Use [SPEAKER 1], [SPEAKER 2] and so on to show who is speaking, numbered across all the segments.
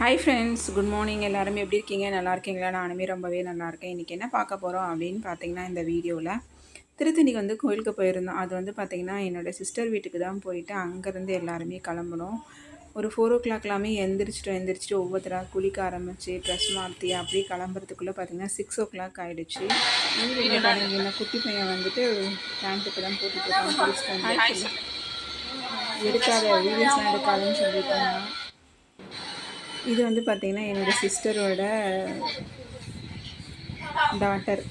[SPEAKER 1] hi friends good morning எல்லாருமே எப்படி இருக்கீங்க நல்லா இருக்கீங்களா நானுமே ரொம்பவே நல்லா இருக்கேன் இன்றைக்கி என்ன பார்க்க போகிறோம் அப்படின்னு பார்த்தீங்கன்னா இந்த வீடியோவில் திருத்தணிக்கு வந்து கோயிலுக்கு போயிருந்தோம் அது வந்து பார்த்திங்கன்னா என்னோடய சிஸ்டர் வீட்டுக்கு தான் போயிட்டு அங்கேருந்து எல்லாருமே கிளம்பணும் ஒரு ஃபோர் ஓ கிளாக்லாமே எந்திரிச்சிட்டோம் எந்திரிச்சிட்டு ஒவ்வொருத்தராக குளிக்க ஆரம்பித்து ட்ரெஸ் மாற்றி அப்படி கிளம்புறதுக்குள்ளே பார்த்திங்கன்னா சிக்ஸ் ஓ கிளாக் ஆகிடுச்சு பார்த்தீங்கன்னா குட்டி பையன் வந்துட்டு பேண்ட்டுக்கு தான் போட்டுட்டு எடுக்காத வீடியோஸ்லாம் எடுக்காதுன்னு சொல்லியிருக்காங்க இது வந்து பார்த்திங்கன்னா என்னோடய சிஸ்டரோட டாட்டர்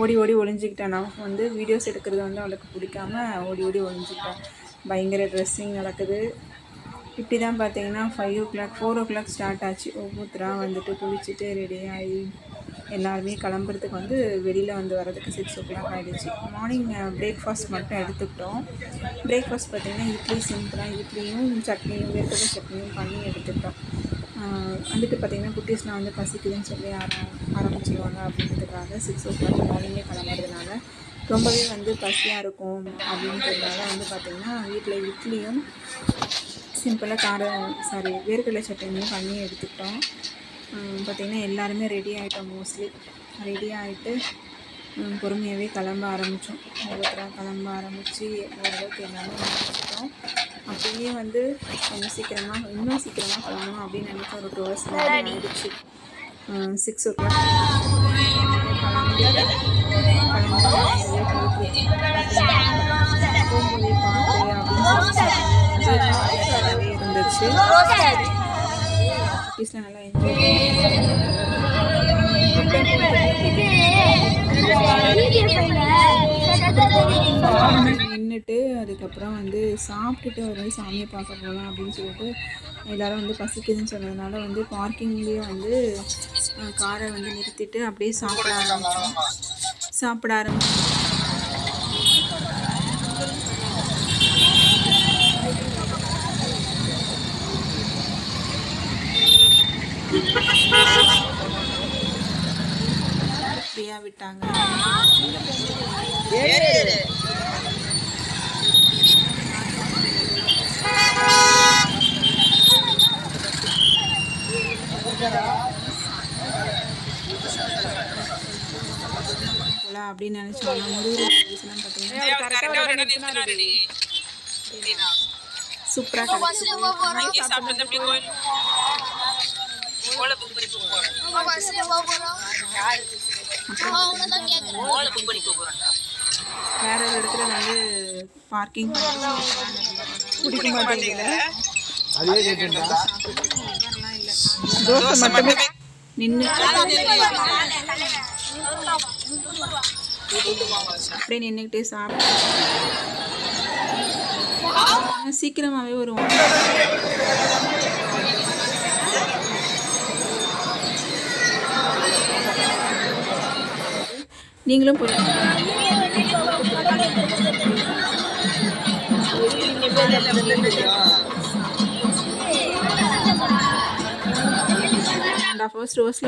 [SPEAKER 1] ஓடி ஓடி ஒளிஞ்சிக்கிட்டேன் நான் வந்து வீடியோஸ் எடுக்கிறது வந்து அவளுக்கு பிடிக்காம ஓடி ஓடி ஒளிஞ்சிக்கிட்டேன் பயங்கர ட்ரெஸ்ஸிங் நடக்குது இப்படி தான் பார்த்தீங்கன்னா five o'clock four o'clock start ஆச்சு ஒவ்வொருத்தராக வந்துட்டு குளிச்சுட்டு ரெடி ஆகி எல்லாருமே கிளம்புறதுக்கு வந்து வெளியில் வந்து வரதுக்கு சிக்ஸ் ஓ கிளாக் ஆகிடுச்சு மார்னிங் பிரேக்ஃபாஸ்ட் மட்டும் எடுத்துக்கிட்டோம் பிரேக்ஃபாஸ்ட் பார்த்திங்கன்னா இட்லி சிம்பிளாக இட்லியும் சட்னியும் வேர்க்கடலை சட்னியும் பண்ணி எடுத்துக்கிட்டோம் வந்துட்டு பார்த்திங்கன்னா குட்டீஸ்லாம் வந்து பசிக்குதுன்னு சொல்லி ஆரம்பிச்சிடுவாங்க அப்படின்றதுக்காக சிக்ஸ் ஓ கிளாக் மார்னிங்கே கிளம்புறதுனால ரொம்பவே வந்து பசியாக இருக்கும் அப்படின்றதுனால வந்து பார்த்திங்கன்னா வீட்டில் இட்லியும் சிம்பிளாக காரம் சாரி வேர்க்கடலை சட்னியும் பண்ணி எடுத்துக்கிட்டோம் பார்த்திங்கன்னா எல்லாருமே ரெடி ஆகிட்டோம் மோஸ்ட்லி ரெடி ஆகிட்டு பொறுமையாகவே கிளம்ப ஆரம்பித்தோம் ஒவ்வொருத்தராக கிளம்ப ஆரம்பித்து ஓரளவுக்கு எல்லாமே முடிச்சிட்டோம் அப்படியே வந்து கொஞ்சம் சீக்கிரமாக இன்னும் சீக்கிரமாக கிளம்பணும் அப்படின்னு நினைச்ச ஒரு டூ ஹவர்ஸ் ஆகிடுச்சு சிக்ஸ் ஓ கிளாக் கிளம்பி கிளம்பி ப்ராக்டிஸில் நல்லா நின்றுட்டு அதுக்கப்புறம் வந்து சாப்பிட்டுட்டு ஒரு வந்து சாமியை பார்க்க போகலாம் அப்படின்னு சொல்லிட்டு எல்லோரும் வந்து பசிக்குதுன்னு சொன்னதுனால வந்து பார்க்கிங்லேயே வந்து காரை வந்து நிறுத்திட்டு அப்படியே சாப்பிட ஆரம்பித்தோம் சாப்பிட ஆரம்பித்தோம் தான் விட்டாங்க அப்படின்னு நினைச்சாங்க முருகன் வேற ஒரு இடத்துல வந்து பார்க்கிங் பிடிக்க மாட்டேங்குது தோசை மட்டுமே அப்படியே நின்றுக்கிட்டே சாப்பிட்டு சீக்கிரமாகவே வருவோம் நீங்களும் போய் அண்ட் ஆஃப் ஹவர்ஸ்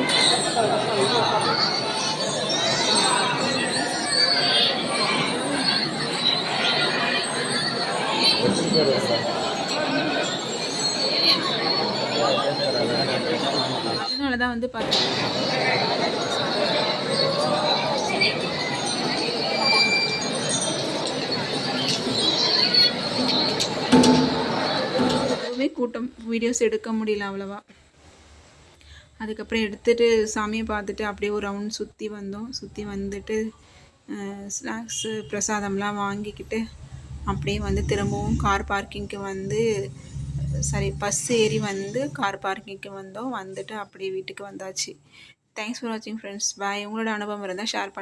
[SPEAKER 1] தான் வந்து பார்த்தேன் ஃபுல்லாகவே கூட்டம் வீடியோஸ் எடுக்க முடியல அவ்வளோவா அதுக்கப்புறம் எடுத்துகிட்டு சாமியை பார்த்துட்டு அப்படியே ஒரு ரவுண்ட் சுற்றி வந்தோம் சுற்றி வந்துட்டு ஸ்நாக்ஸு பிரசாதம்லாம் வாங்கிக்கிட்டு அப்படியே வந்து திரும்பவும் கார் பார்க்கிங்க்கு வந்து சாரி பஸ் ஏறி வந்து கார் பார்க்கிங்க்கு வந்தோம் வந்துட்டு அப்படியே வீட்டுக்கு வந்தாச்சு தேங்க்ஸ் ஃபார் வாட்சிங் ஃப்ரெண்ட்ஸ் பாய் உங்களோட அனுபவம் இருந்தால் ஷேர் பண்ண